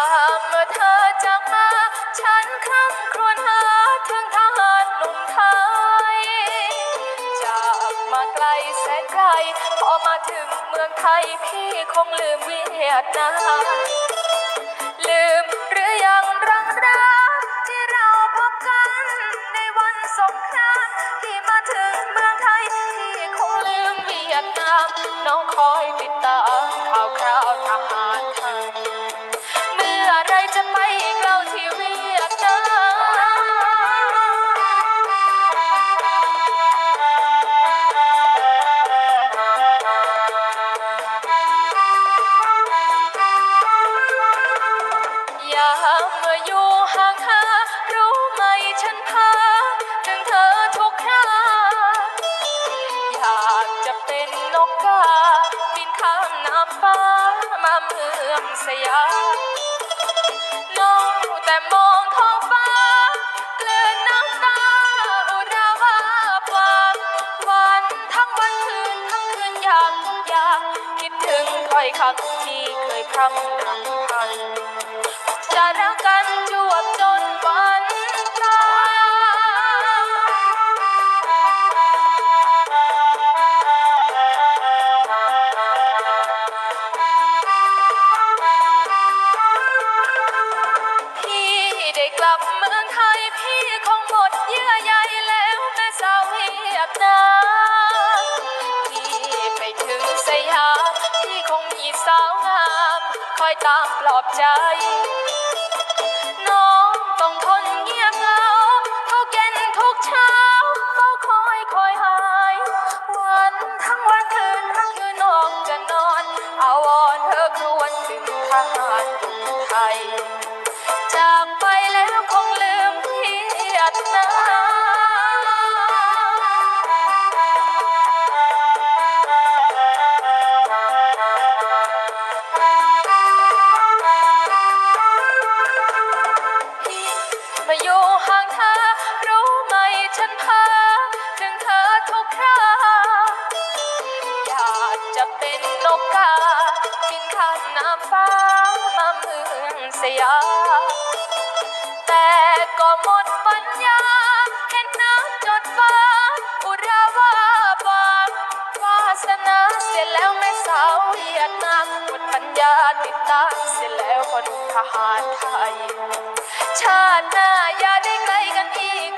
างเมื่อเธอจากมา ฉันคร่ำครวญหาถึงทหารหนุ่มไทย จากมาไกลแสนไกล พอมาถึงเมืองไทยพี่คงลืมเวียดนามลืมหรือยังรังรักที่เราพบกันในวันสงกรานต์ที่มาถึงเมืองไทยพี่คงลืมเวียดนาม ห่างหารู้ไหมฉันพาถึงเธอทุกคราอยากจะเป็นนกกาบินข้ามน้ำฟ้ามาเมืองสยามนองแต่มองท้องฟ้าเกลื่อนน้ำตาอุราวาบวางวันทั้งวันคืนทั้งคืนอยากอยากคิดถึงถ้อยคำที่เคยพร่ำรำพันจะรัก อยตามปลอบใจ น้องต้องทนเงียบเหงาเขาเก็นทุกเช้าเฝ้าคอยคอยหาย วันทั้งวันคืนทั้งคืนน้องจะนอน อาวอนเธอคือวันถึงทหารไทย บินข้ามน้ำฟ้ามาเมืองสยามแต่ก็หมดปัญญาเห็นน้ำจดฟ้าอุราวาบางวาสนาเสียแล้วแม่สาวเวียดนามหมดปัญญาติดตาเสียแล้วคนทหารไทย ชาติหน้าอย่าได้ไกลกันอีก